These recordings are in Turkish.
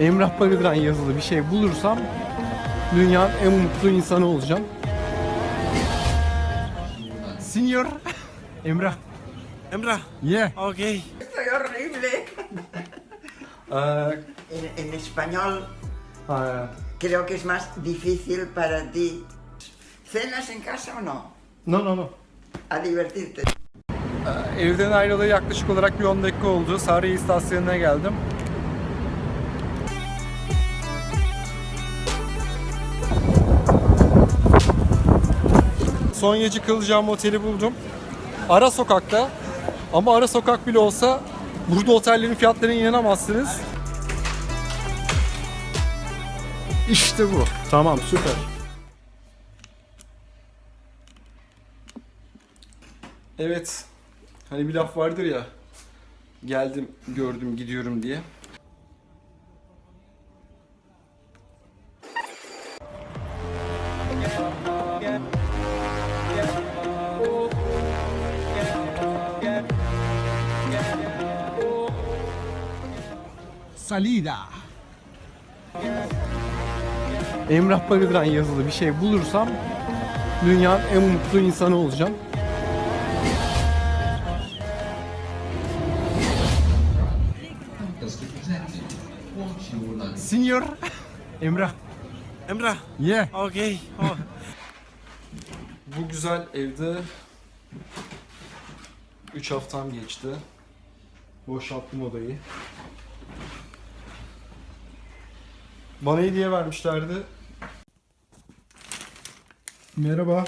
Emrah Barıdıran yazılı bir şey bulursam dünyanın en mutlu insanı olacağım. Senior Emrah. Emrah, Yeah. okay. Soy horrible. En, en español ha, creo que es más difícil para ti. ¿Cenas en casa o no? no no no. A divertirte. Ee, Evden ayrılalı yaklaşık olarak bir 10 dakika oldu. Sarıya istasyonuna geldim. Son gece kalacağım oteli buldum. Ara sokakta. Ama ara sokak bile olsa burada otellerin fiyatlarına inanamazsınız. İşte bu. Tamam süper. Evet. Hani bir laf vardır ya. Geldim, gördüm, gidiyorum diye. Salida. Emrah Barıdıran yazılı bir şey bulursam dünyanın en mutlu insanı olacağım. Emrah. Emrah, Yeah. okay. Oh. Bu güzel evde 3 haftam geçti. Boşalttım odayı. Bana hediye vermişlerdi. Merhaba.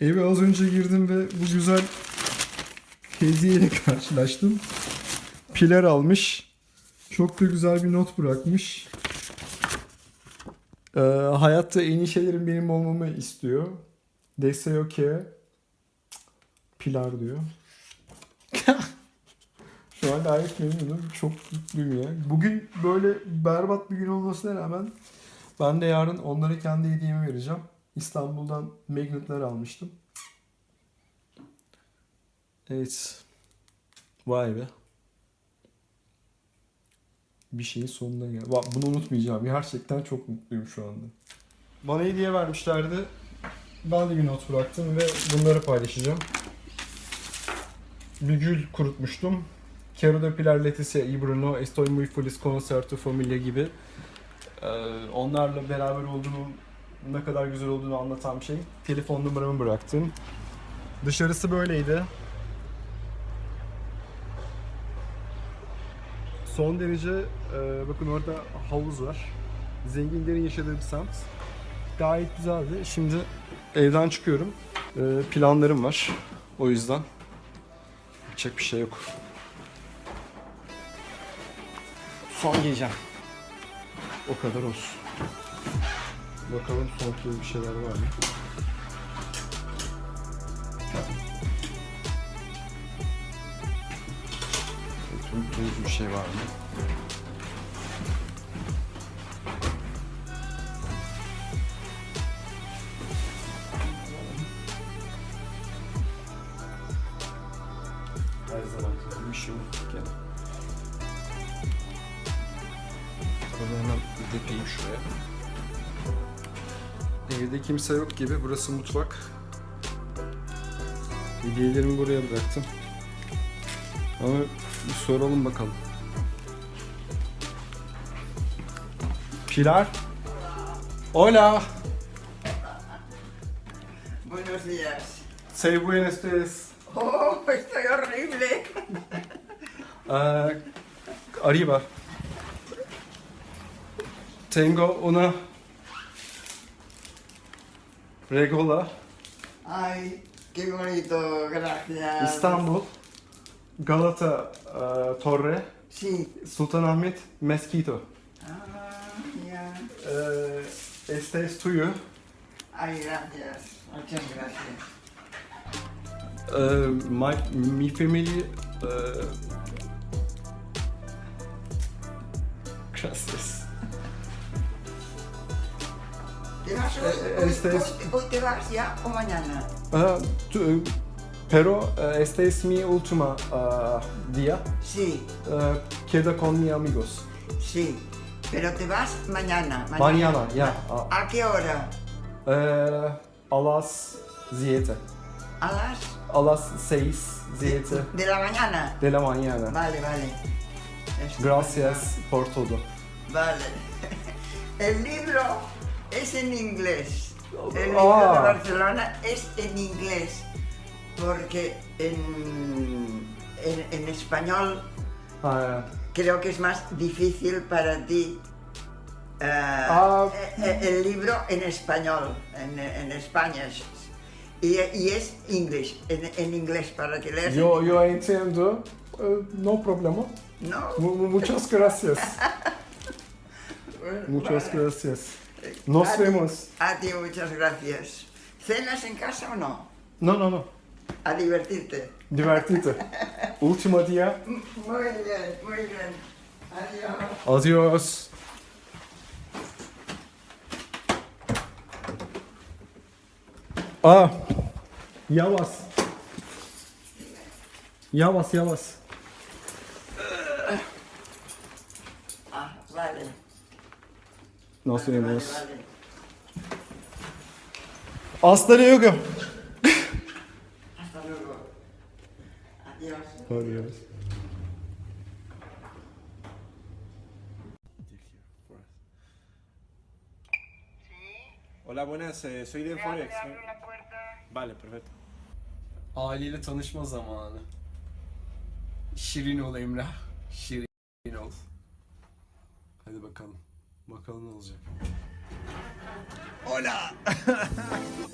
Eve az önce girdim ve bu güzel hediyeyle karşılaştım. Piler almış. Çok da güzel bir not bırakmış. Ee, hayatta en iyi şeylerin benim olmamı istiyor. Deseo que Pilar diyor. Şu an gayet memnunum. Çok mutluyum ya. Bugün böyle berbat bir gün olmasına rağmen ben de yarın onlara kendi hediyemi vereceğim. İstanbul'dan magnetler almıştım. Evet. Vay be. Bir şeyin sonuna gel. Bunu unutmayacağım. Gerçekten çok mutluyum şu anda. Bana hediye vermişlerdi. Ben de bir not bıraktım ve bunları paylaşacağım. Bir gül kurutmuştum. Quero depilar Leticia y Bruno, estoy muy feliz conocer tu familia gibi. Ee, onlarla beraber olduğunu, ne kadar güzel olduğunu anlatan bir şey. Telefon numaramı bıraktım. Dışarısı böyleydi. Son derece, e, bakın orada havuz var. Zenginlerin yaşadığı bir semt. Gayet güzeldi. Şimdi evden çıkıyorum. Ee, planlarım var. O yüzden yapacak bir şey yok. Son gecem. O kadar olsun. Bakalım son bir şeyler var mı? Tuz bir şey var mı? Her zaman bir şey yok gene. Bunu hemen depeyim şuraya. Evde kimse yok gibi. Burası mutfak. Hediyelerimi buraya bıraktım. Ama bir soralım bakalım. Pilar. Hola. Buenos días. Say buenos días. Oh, estoy horrible. Eh, arriba. Tengo una regola Ay, qué bonito, gracias. İstanbul Galata eh, Torre Sí. Sultanahmet Mezquito. Ah, ya. Eh, este es tuyo. Ay, gracias. Muchas gracias. Eh, my, mi family eh, Gracias. ¿Te vas hoy? Eh, Hoy- este es- hoy- ¿Hoy te vas ya o mañana? Ah, tu- pero eh, este es mi última ah, día. Sí. Eh, queda con mi amigos. Sí, pero te vas mañana. Mañana, ya. A, ¿A qué hora? eh, a las siete. A las A las seis, siete de la mañana. de la mañana. Vale, vale. Estupendo. Gracias por todo. Vale. El libro es en inglés. El libro Ah. de Barcelona es en inglés. Porque en, en, en español creo que es más difícil para ti eh, Ah. eh, el libro en español, en, en España. es- Y, y es English, en, en inglés para que leas. yo, yo entiendo. Eh, no problema. No, Mu- mu- muchas gracias. Muchas Vale. gracias. Nos A ti- vemos. A ti muchas gracias. ¿Cenas en casa o no? No, no, no. A divertirte. Divertite. Último día. Muy bien, muy bien. Adiós. Adiós. Ah, yavaş. Yavaş yavaş. Ah, vale. Nasıl Vale, yemiyoruz? vale luego. Adiós. Adiós. Hola, buenas, eh, soy de Forex. Vale, perfecto. Aileyle tanışma zamanı. Şirin ol Emrah. Şirin ol. Hadi bakalım. Bakalım ne olacak. Hola.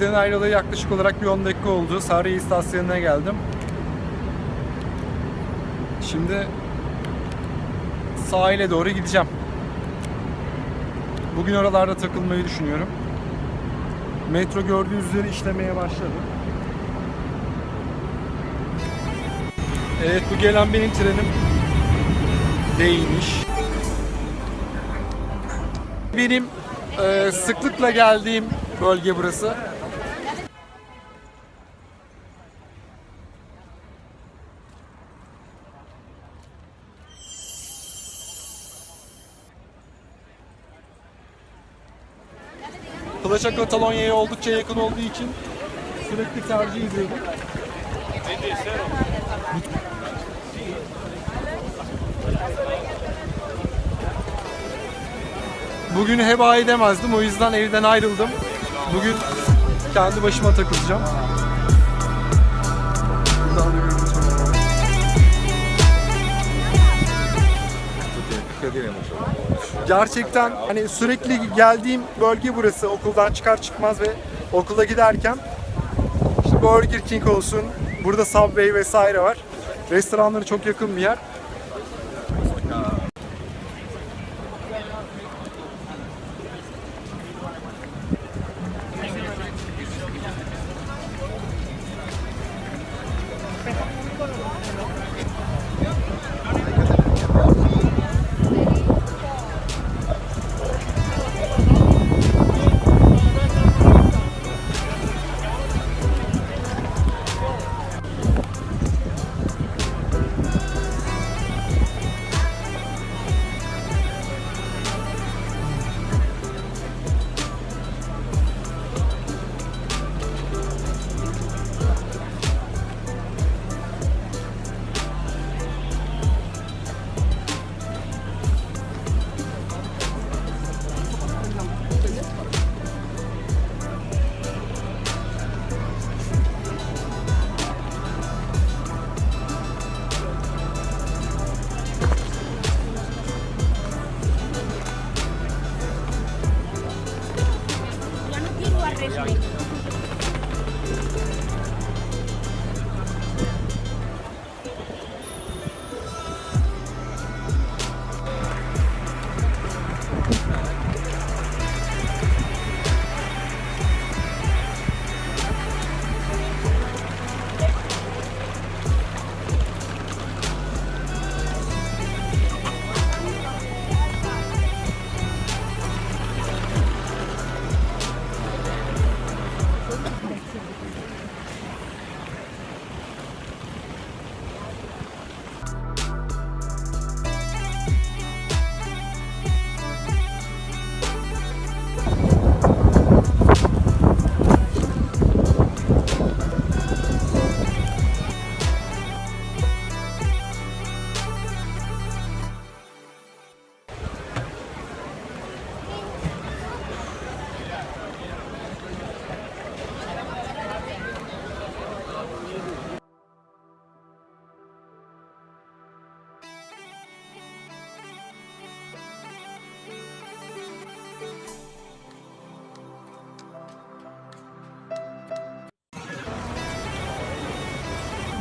Evden ayrılalı yaklaşık olarak bir 10 dakika oldu. Sarıya istasyonuna geldim. Şimdi sahile doğru gideceğim. Bugün oralarda takılmayı düşünüyorum. Metro gördüğünüz üzere işlemeye başladı. Evet bu gelen benim trenim değilmiş. Benim e, sıklıkla geldiğim bölge burası. Plaça Katalonya'ya oldukça yakın olduğu için sürekli tercih ediyordum. Bugünü heba edemezdim. O yüzden evden ayrıldım. Bugün kendi başıma takılacağım. Buradan bir görüntü var. Gerçekten hani sürekli geldiğim bölge burası okuldan çıkar çıkmaz ve okula giderken işte Burger King olsun, burada Subway vesaire var. Restoranları çok yakın bir yer.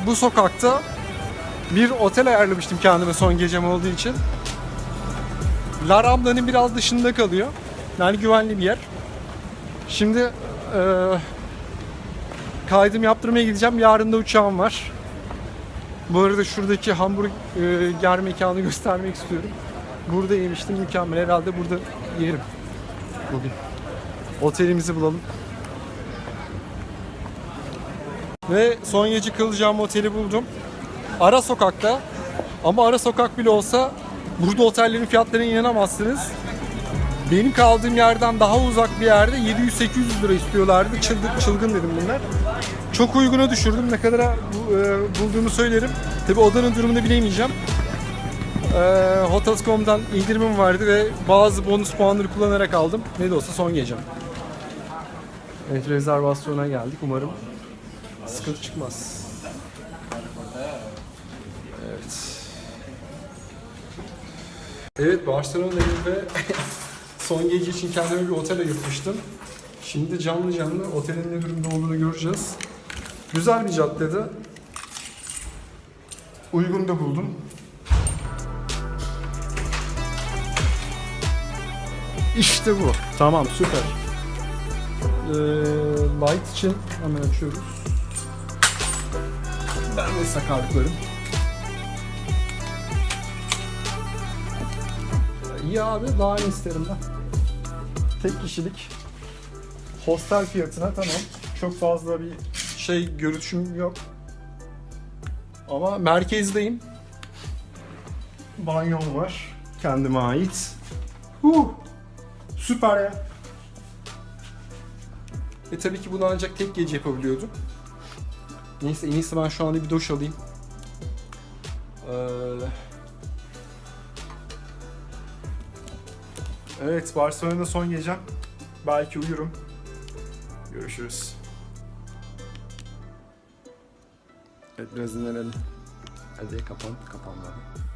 Bu sokakta bir otel ayarlamıştım kendime son gecem olduğu için. La Rambla'nın biraz dışında kalıyor. Yani güvenli bir yer. Şimdi eee kaydım yaptırmaya gideceğim. Yarın da uçağım var. Bu arada şuradaki hamburger mekanı göstermek istiyorum. Burada yemiştim mükemmel. Herhalde burada yerim bugün. Otelimizi bulalım. Ve son gece kalacağım oteli buldum. Ara sokakta. Ama ara sokak bile olsa burada otellerin fiyatlarına inanamazsınız. Benim kaldığım yerden daha uzak bir yerde 700-800 lira istiyorlardı. Çılgın, çılgın dedim bunlar. Çok uyguna düşürdüm. Ne kadar e, bulduğumu söylerim. Tabi odanın durumunu bilemeyeceğim. E, Hotels.com'dan indirimim vardı ve bazı bonus puanları kullanarak aldım. Ne de olsa son gecem. Evet rezervasyona geldik. Umarım sıkıntı çıkmaz. Evet. Evet Barcelona'dayım ve son gece için kendime bir otel ayırtmıştım. Şimdi canlı canlı otelin ne durumda olduğunu göreceğiz. Güzel bir caddede. Uygun da buldum. İşte bu. Tamam süper. Ee, light için hemen açıyoruz. Ben de sakarlıklarım. İyi abi daha ne isterim ben. Tek kişilik hostel fiyatına tamam. Çok fazla bir şey görüşüm yok. Ama merkezdeyim. Banyom var. Kendime ait. Huh. Süper ya. E tabii ki bunu ancak tek gece yapabiliyordum. Neyse en iyisi ben şu anda bir duş alayım. Ee, Evet Barcelona'da son gecem. Belki uyurum. Görüşürüz. Evet biraz dinlenelim. Hadi kapan, kapan abi.